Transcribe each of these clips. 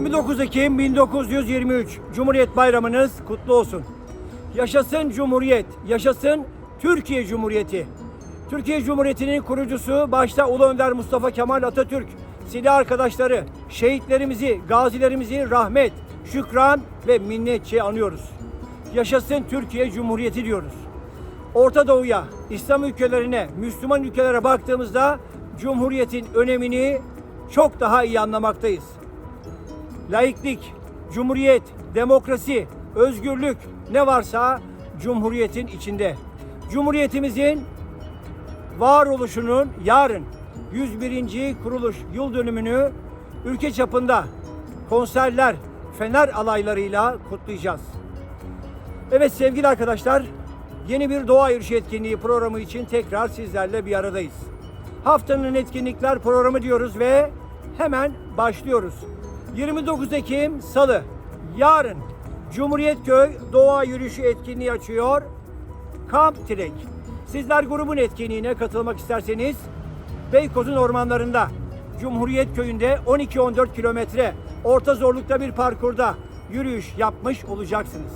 29 Ekim 1923 Cumhuriyet Bayramınız kutlu olsun. Yaşasın Cumhuriyet, yaşasın Türkiye Cumhuriyeti. Türkiye Cumhuriyeti'nin kurucusu başta Ulu Önder Mustafa Kemal Atatürk, silah arkadaşları, şehitlerimizi, gazilerimizi rahmet, şükran ve minnetçe anıyoruz. Yaşasın Türkiye Cumhuriyeti diyoruz. Orta Doğu'ya, İslam ülkelerine, Müslüman ülkelere baktığımızda Cumhuriyet'in önemini çok daha iyi anlamaktayız. Laiklik, cumhuriyet, demokrasi, özgürlük ne varsa Cumhuriyet'in içinde. Cumhuriyetimizin varoluşunun yarın 101. kuruluş yıl dönümünü ülke çapında konserler, fener alaylarıyla kutlayacağız. Evet sevgili arkadaşlar, yeni bir doğa yürüyüşü etkinliği programı için tekrar sizlerle bir aradayız. Haftanın etkinlikler programı diyoruz ve hemen başlıyoruz. 29 Ekim Salı, yarın Cumhuriyetköy Doğa Yürüyüşü etkinliği açıyor. Kamp Trek. Sizler grubun etkinliğine katılmak isterseniz Beykoz'un ormanlarında Cumhuriyet Köyü'nde 12-14 kilometre orta zorlukta bir parkurda yürüyüş yapmış olacaksınız.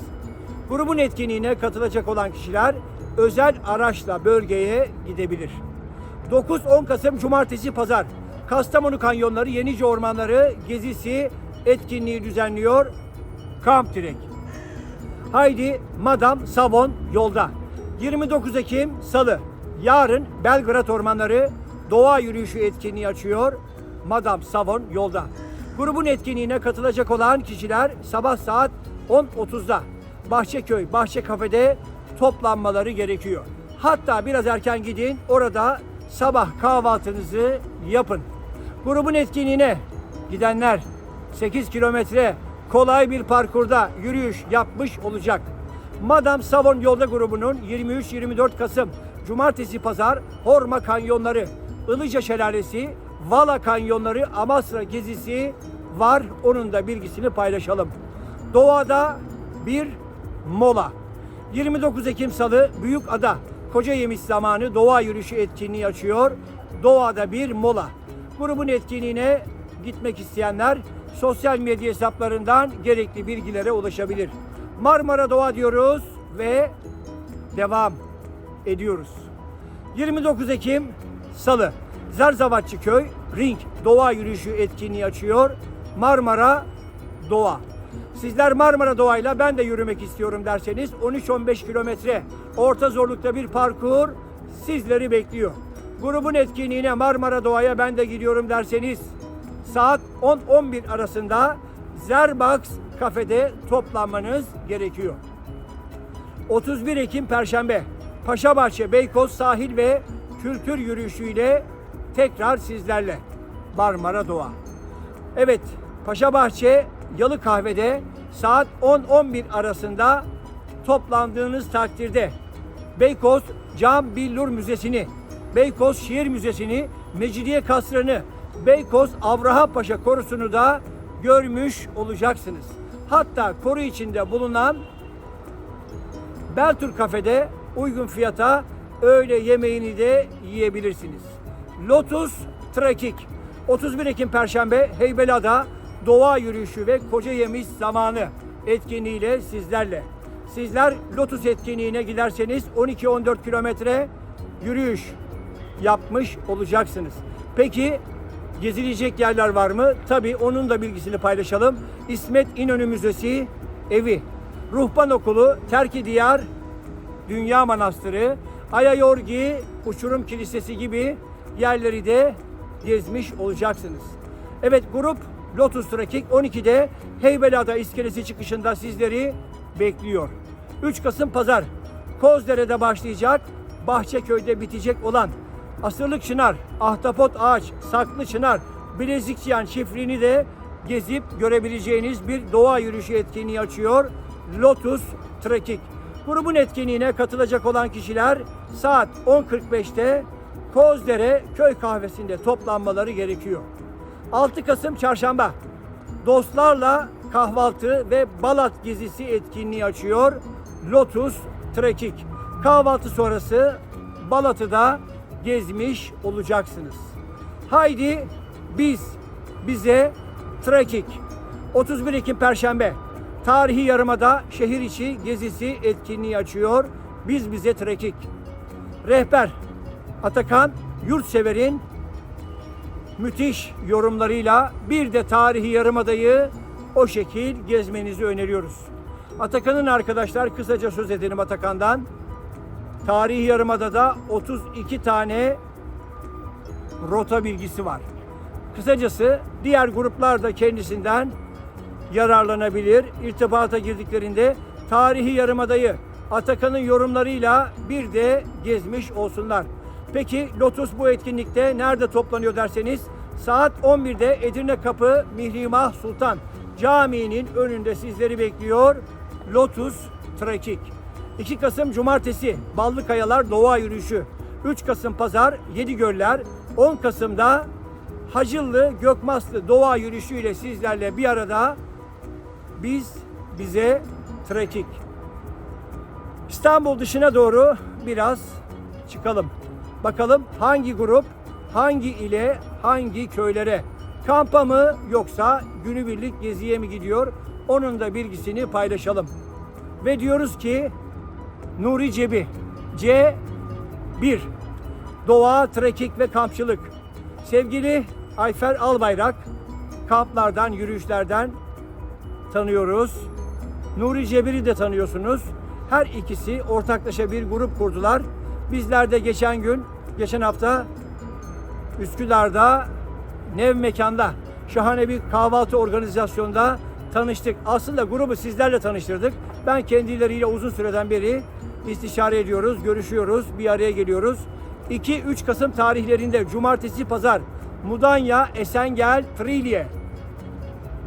Grubun etkinliğine katılacak olan kişiler özel araçla bölgeye gidebilir. 9-10 Kasım Cumartesi Pazar Kastamonu Kanyonları Yenice Ormanları gezisi etkinliği düzenliyor Kamp Direk. Haydi Madam Savon yolda. 29 Ekim Salı. Yarın Belgrad Ormanları Doğa Yürüyüşü etkinliği açıyor. Madam Savon yolda. Grubun etkinliğine katılacak olan kişiler sabah saat 10.30'da Bahçeköy Bahçe Kafede toplanmaları gerekiyor. Hatta biraz erken gidin orada sabah kahvaltınızı yapın. Grubun etkinliğine gidenler 8 kilometre kolay bir parkurda yürüyüş yapmış olacak. Madam Savon Yolda grubunun 23-24 Kasım Cumartesi Pazar Horma Kanyonları, Ilıca Şelalesi, Vala Kanyonları, Amasra gezisi var. Onun da bilgisini paylaşalım. Doğada bir mola. 29 Ekim Salı Büyük Ada Koca Yemiş zamanı doğa yürüyüşü etkinliği açıyor. Doğada bir mola. Grubun etkinliğine gitmek isteyenler sosyal medya hesaplarından gerekli bilgilere ulaşabilir. Marmara Doğa diyoruz ve devam ediyoruz. 29 Ekim Salı Zerzavatçı Köy Ring Doğa Yürüyüşü etkinliği açıyor. Marmara Doğa. Sizler Marmara Doğa'yla ben de yürümek istiyorum derseniz 13-15 kilometre orta zorlukta bir parkur sizleri bekliyor. Grubun etkinliğine Marmara Doğa'ya ben de gidiyorum derseniz saat 10-11 arasında Zerbox kafede toplanmanız gerekiyor. 31 Ekim Perşembe Paşabahçe Beykoz sahil ve kültür yürüyüşüyle tekrar sizlerle Marmara Doğa. Evet Paşabahçe Yalı Kahve'de saat 10-11 arasında toplandığınız takdirde Beykoz Cam Billur Müzesi'ni, Beykoz Şiir Müzesi'ni, Mecidiye Kasrı'nı, Beykoz Avraha Paşa Korusu'nu da görmüş olacaksınız. Hatta koru içinde bulunan Beltür Kafe'de uygun fiyata öğle yemeğini de yiyebilirsiniz. Lotus Trakik 31 Ekim Perşembe Heybeliada Doğa Yürüyüşü ve Koca Yemiş Zamanı etkinliğiyle sizlerle. Sizler Lotus etkinliğine giderseniz 12-14 kilometre yürüyüş yapmış olacaksınız. Peki gezilecek yerler var mı? Tabii onun da bilgisini paylaşalım. İsmet İnönü Müzesi evi, Ruhban Okulu, Terki Diyar, Dünya Manastırı, Ayayorgi, Uçurum Kilisesi gibi yerleri de gezmiş olacaksınız. Evet grup Lotus Trekking 12'de Heybeliada iskelesi çıkışında sizleri bekliyor. 3 Kasım Pazar Kozdere'de başlayacak, Bahçeköy'de bitecek olan Asırlık Çınar, Ahtapot Ağaç, Saklı Çınar, Bilezik Çiyan çiftliğini de gezip görebileceğiniz bir doğa yürüyüşü etkinliği açıyor. Lotus Trekking. Grubun etkinliğine katılacak olan kişiler saat 10.45'te Kozdere Köy Kahvesi'nde toplanmaları gerekiyor. 6 Kasım Çarşamba dostlarla kahvaltı ve Balat gezisi etkinliği açıyor. Lotus Trekking. Kahvaltı sonrası Balat'ı da gezmiş olacaksınız. Haydi biz bize trekking. 31 Ekim Perşembe. Tarihi Yarımada şehir içi gezisi etkinliği açıyor. Biz bize trekik. Rehber Atakan Yurtsever'in müthiş yorumlarıyla bir de tarihi Yarımada'yı o şekil gezmenizi öneriyoruz. Atakan'ın arkadaşlar kısaca söz edelim Atakan'dan. Tarihi Yarımada'da 32 tane rota bilgisi var. Kısacası diğer gruplar da kendisinden yararlanabilir. İrtibata girdiklerinde tarihi yarımadayı Atakan'ın yorumlarıyla bir de gezmiş olsunlar. Peki Lotus bu etkinlikte nerede toplanıyor derseniz saat 11'de Edirne Kapı Mihrimah Sultan Camii'nin önünde sizleri bekliyor. Lotus Trekik. 2 Kasım Cumartesi Ballı Kayalar Doğa Yürüyüşü. 3 Kasım Pazar Yedi Göller. 10 Kasım'da Hacıllı Gökmaslı Doğa Yürüyüşü ile sizlerle bir arada biz bize trekik. İstanbul dışına doğru biraz çıkalım. Bakalım hangi grup, hangi ile, hangi köylere? Kampa mı yoksa günübirlik geziye mi gidiyor? Onun da bilgisini paylaşalım. Ve diyoruz ki Nuri Cebi C 1 Doğa, trekik ve kampçılık. Sevgili Ayfer Albayrak kamplardan, yürüyüşlerden tanıyoruz. Nuri Cebir'i de tanıyorsunuz. Her ikisi ortaklaşa bir grup kurdular. Bizler de geçen gün, geçen hafta Üsküdar'da Nev Mekan'da şahane bir kahvaltı organizasyonda tanıştık. Aslında grubu sizlerle tanıştırdık. Ben kendileriyle uzun süreden beri istişare ediyoruz, görüşüyoruz, bir araya geliyoruz. 2-3 Kasım tarihlerinde Cumartesi Pazar Mudanya, Esengel, Trilye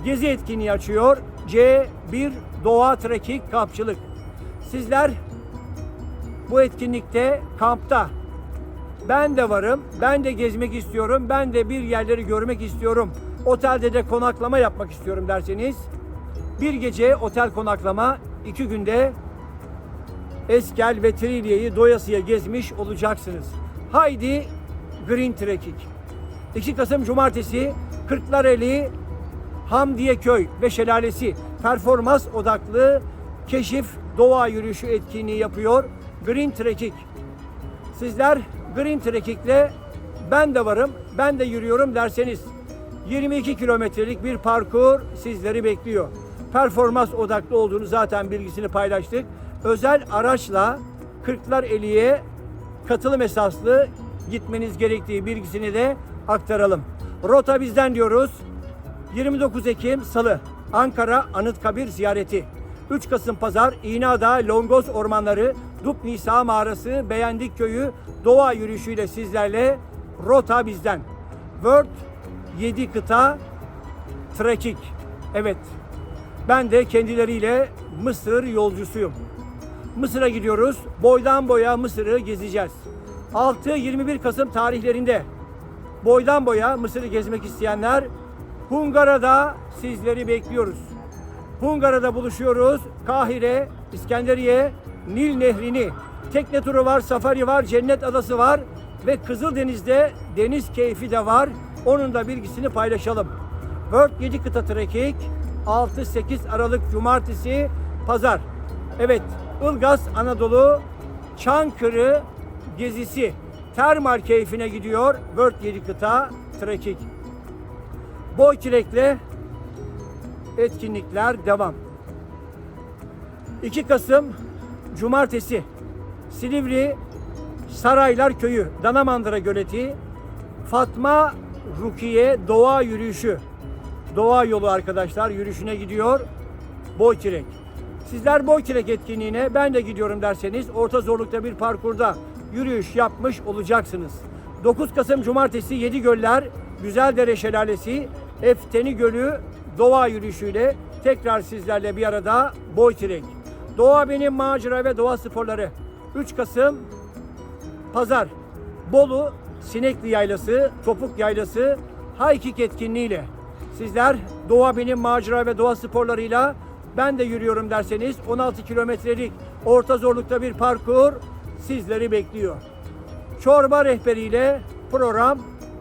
gezi etkinliği açıyor. C1 Doğa Trekik Kampçılık. Sizler bu etkinlikte kampta ben de varım, ben de gezmek istiyorum, ben de bir yerleri görmek istiyorum. Otelde de konaklama yapmak istiyorum derseniz bir gece otel konaklama, iki günde Eskel ve Trilye'yi doyasıya gezmiş olacaksınız. Haydi Green Trekking. 2 Kasım Cumartesi Kırklareli Hamdiye Köy ve Şelalesi performans odaklı keşif doğa yürüyüşü etkinliği yapıyor. Green Trekking. Sizler Green Trekking'le ben de varım, ben de yürüyorum derseniz 22 kilometrelik bir parkur sizleri bekliyor. Performans odaklı olduğunu zaten bilgisini paylaştık. Özel araçla Kırklareli'ye katılım esaslı gitmeniz gerektiği bilgisini de aktaralım. Rota bizden diyoruz. 29 Ekim Salı Ankara Anıtkabir ziyareti. 3 Kasım Pazar İğneada Longoz Ormanları Dup Nisa Mağarası Beğendik Köyü doğa yürüyüşüyle sizlerle rota bizden. World 7 kıta trekking. Evet. Ben de kendileriyle Mısır yolcusuyum. Mısır'a gidiyoruz. Boydan boya Mısır'ı gezeceğiz. 6-21 Kasım tarihlerinde boydan boya Mısır'ı gezmek isteyenler Hungara'da sizleri bekliyoruz. Hungara'da buluşuyoruz. Kahire, İskenderiye, Nil Nehri'ni, tekne turu var, safari var, cennet adası var ve Kızıldeniz'de deniz keyfi de var. Onun da bilgisini paylaşalım. World 7 kıta trekking 6-8 Aralık Cumartesi Pazar. Evet, Ilgaz Anadolu Çankırı gezisi termal keyfine gidiyor. World 7 kıta trekking. Boy çilekle etkinlikler devam. 2 Kasım Cumartesi Silivri Saraylar Köyü Danamandıra Göleti Fatma Rukiye Doğa Yürüyüşü Doğa yolu arkadaşlar yürüyüşüne gidiyor. Boykirek. Sizler Boykirek etkinliğine ben de gidiyorum derseniz orta zorlukta bir parkurda yürüyüş yapmış olacaksınız. 9 Kasım Cumartesi Yedi Göller Güzeldere Şelalesi Efteni Gölü doğa yürüyüşüyle tekrar sizlerle bir arada Boykirek. Doğa benim macera ve doğa sporları. 3 Kasım Pazar Bolu Sinekli Yaylası, Topuk Yaylası Haykik etkinliğiyle sizler doğa benim macera ve doğa sporlarıyla ben de yürüyorum derseniz 16 kilometrelik orta zorlukta bir parkur sizleri bekliyor. Çorba rehberiyle program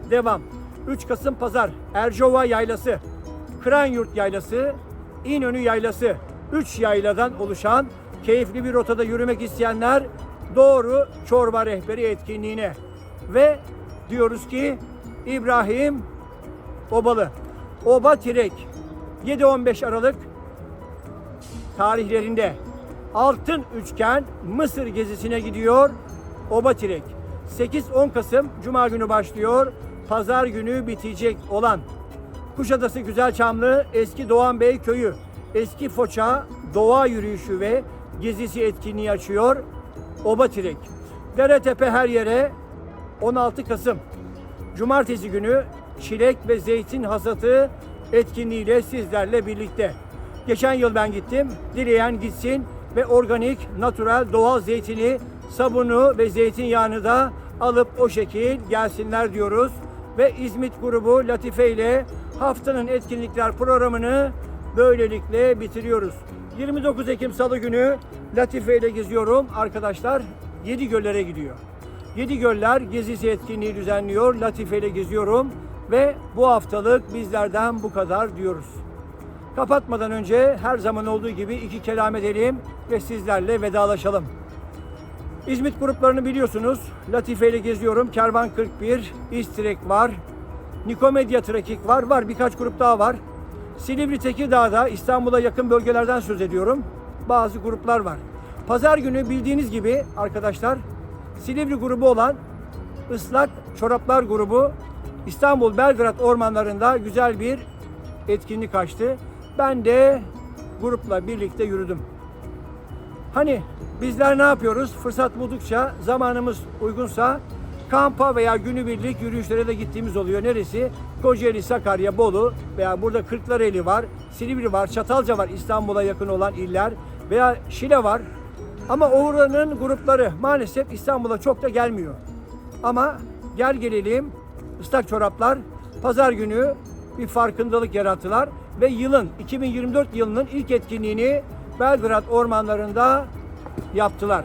devam. 3 Kasım Pazar Ercova Yaylası Kıranyurt Yaylası, İnönü Yaylası. Üç yayladan oluşan keyifli bir rotada yürümek isteyenler doğru çorba rehberi etkinliğine. Ve diyoruz ki İbrahim Obalı, Oba Tirek 7-15 Aralık tarihlerinde Altın Üçgen Mısır gezisine gidiyor Oba Tirek. 8-10 Kasım Cuma günü başlıyor. Pazar günü bitecek olan Kuşadası Güzelçamlı Eski Doğan Bey Köyü Eski Foça Doğa Yürüyüşü ve Gezisi etkinliği açıyor Oba Tirek. Deretepe her yere 16 Kasım Cumartesi günü çilek ve zeytin hasatı etkinliğiyle sizlerle birlikte. Geçen yıl ben gittim. Dileyen gitsin ve organik, natural, doğal zeytini, sabunu ve zeytinyağını da alıp o şekil gelsinler diyoruz. Ve İzmit grubu Latife ile haftanın etkinlikler programını böylelikle bitiriyoruz. 29 Ekim Salı günü Latife ile geziyorum. Arkadaşlar 7 göllere gidiyor. Yedi Göller gezisi etkinliği düzenliyor. Latife ile geziyorum ve bu haftalık bizlerden bu kadar diyoruz. Kapatmadan önce her zaman olduğu gibi iki kelam edelim ve sizlerle vedalaşalım. İzmit gruplarını biliyorsunuz. Latife ile geziyorum. Kervan 41, İstrek var. Nikomedya Trekik var. Var birkaç grup daha var. Silivri Tekirdağ'da İstanbul'a yakın bölgelerden söz ediyorum. Bazı gruplar var. Pazar günü bildiğiniz gibi arkadaşlar Silivri grubu olan Islak Çoraplar grubu İstanbul Belgrad ormanlarında güzel bir etkinlik açtı. Ben de grupla birlikte yürüdüm. Hani bizler ne yapıyoruz? Fırsat buldukça, zamanımız uygunsa kampa veya günübirlik yürüyüşlere de gittiğimiz oluyor. Neresi? Kocaeli, Sakarya, Bolu veya burada Kırklareli var, Silivri var, Çatalca var İstanbul'a yakın olan iller veya Şile var. Ama oranın grupları maalesef İstanbul'a çok da gelmiyor. Ama gel gelelim ıslak çoraplar pazar günü bir farkındalık yarattılar ve yılın 2024 yılının ilk etkinliğini Belgrad ormanlarında yaptılar.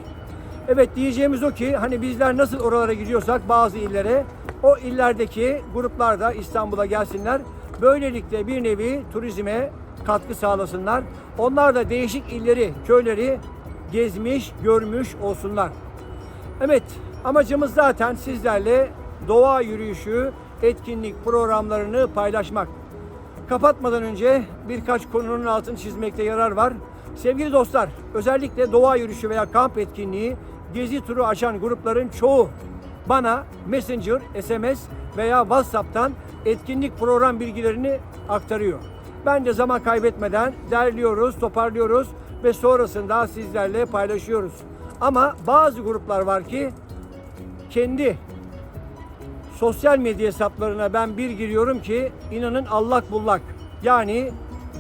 Evet diyeceğimiz o ki hani bizler nasıl oralara gidiyorsak bazı illere o illerdeki gruplar da İstanbul'a gelsinler. Böylelikle bir nevi turizme katkı sağlasınlar. Onlar da değişik illeri, köyleri gezmiş, görmüş olsunlar. Evet, amacımız zaten sizlerle doğa yürüyüşü, etkinlik programlarını paylaşmak. Kapatmadan önce birkaç konunun altını çizmekte yarar var. Sevgili dostlar, özellikle doğa yürüyüşü veya kamp etkinliği, gezi turu açan grupların çoğu bana Messenger, SMS veya WhatsApp'tan etkinlik program bilgilerini aktarıyor. Ben de zaman kaybetmeden derliyoruz, toparlıyoruz ve sonrasında sizlerle paylaşıyoruz. Ama bazı gruplar var ki kendi sosyal medya hesaplarına ben bir giriyorum ki inanın allak bullak. Yani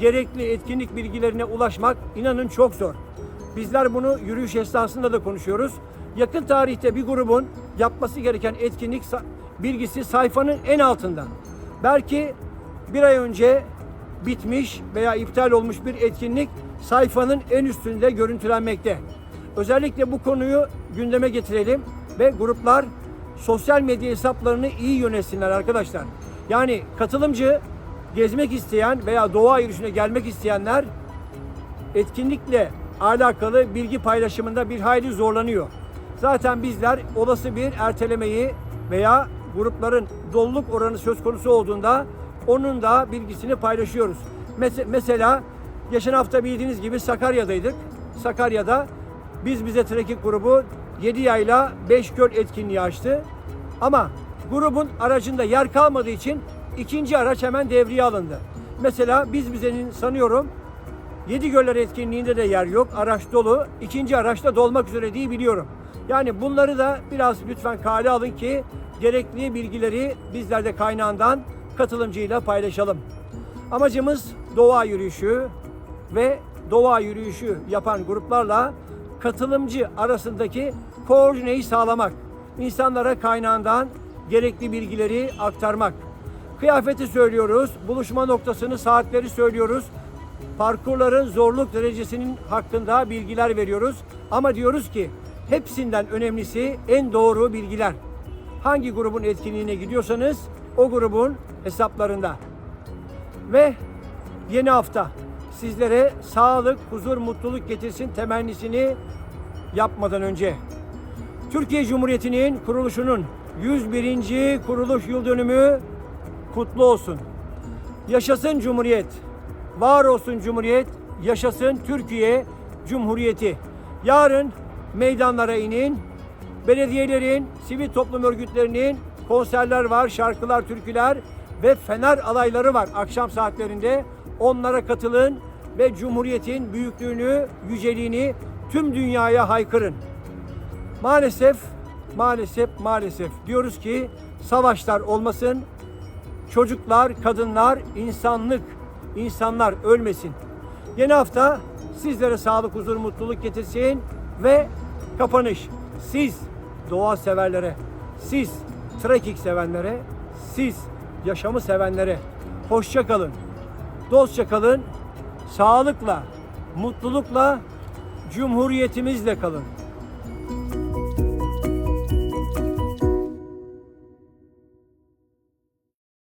gerekli etkinlik bilgilerine ulaşmak inanın çok zor. Bizler bunu yürüyüş esnasında da konuşuyoruz. Yakın tarihte bir grubun yapması gereken etkinlik bilgisi sayfanın en altında. Belki bir ay önce bitmiş veya iptal olmuş bir etkinlik sayfanın en üstünde görüntülenmekte. Özellikle bu konuyu gündeme getirelim ve gruplar sosyal medya hesaplarını iyi yönetsinler arkadaşlar. Yani katılımcı gezmek isteyen veya doğa yürüyüşüne gelmek isteyenler etkinlikle alakalı bilgi paylaşımında bir hayli zorlanıyor. Zaten bizler olası bir ertelemeyi veya grupların doluluk oranı söz konusu olduğunda onun da bilgisini paylaşıyoruz. Mes- mesela geçen hafta bildiğiniz gibi Sakarya'daydık. Sakarya'da biz bize trekking grubu 7 yayla 5 göl etkinliği açtı. Ama grubun aracında yer kalmadığı için ikinci araç hemen devreye alındı. Mesela biz bizenin sanıyorum Yedi Göller etkinliğinde de yer yok. Araç dolu. İkinci araçta dolmak üzere diye biliyorum. Yani bunları da biraz lütfen kale alın ki gerekli bilgileri bizler de kaynağından katılımcıyla paylaşalım. Amacımız doğa yürüyüşü ve doğa yürüyüşü yapan gruplarla katılımcı arasındaki koordineyi sağlamak. İnsanlara kaynağından gerekli bilgileri aktarmak. Kıyafeti söylüyoruz, buluşma noktasını, saatleri söylüyoruz. Parkurların zorluk derecesinin hakkında bilgiler veriyoruz. Ama diyoruz ki hepsinden önemlisi en doğru bilgiler. Hangi grubun etkinliğine gidiyorsanız o grubun hesaplarında. Ve Yeni hafta sizlere sağlık, huzur, mutluluk getirsin temennisini yapmadan önce Türkiye Cumhuriyeti'nin kuruluşunun 101. kuruluş yıl dönümü kutlu olsun. Yaşasın Cumhuriyet. Var olsun Cumhuriyet. Yaşasın Türkiye Cumhuriyeti. Yarın meydanlara inin. Belediyelerin, sivil toplum örgütlerinin konserler var, şarkılar, türküler ve fener alayları var akşam saatlerinde. Onlara katılın ve Cumhuriyet'in büyüklüğünü, yüceliğini tüm dünyaya haykırın. Maalesef, maalesef, maalesef diyoruz ki savaşlar olmasın, çocuklar, kadınlar, insanlık, insanlar ölmesin. Yeni hafta sizlere sağlık, huzur, mutluluk getirsin ve kapanış. Siz doğa severlere, siz trekking sevenlere, siz yaşamı sevenlere hoşça kalın. Dostça kalın. Sağlıkla, mutlulukla, cumhuriyetimizle kalın.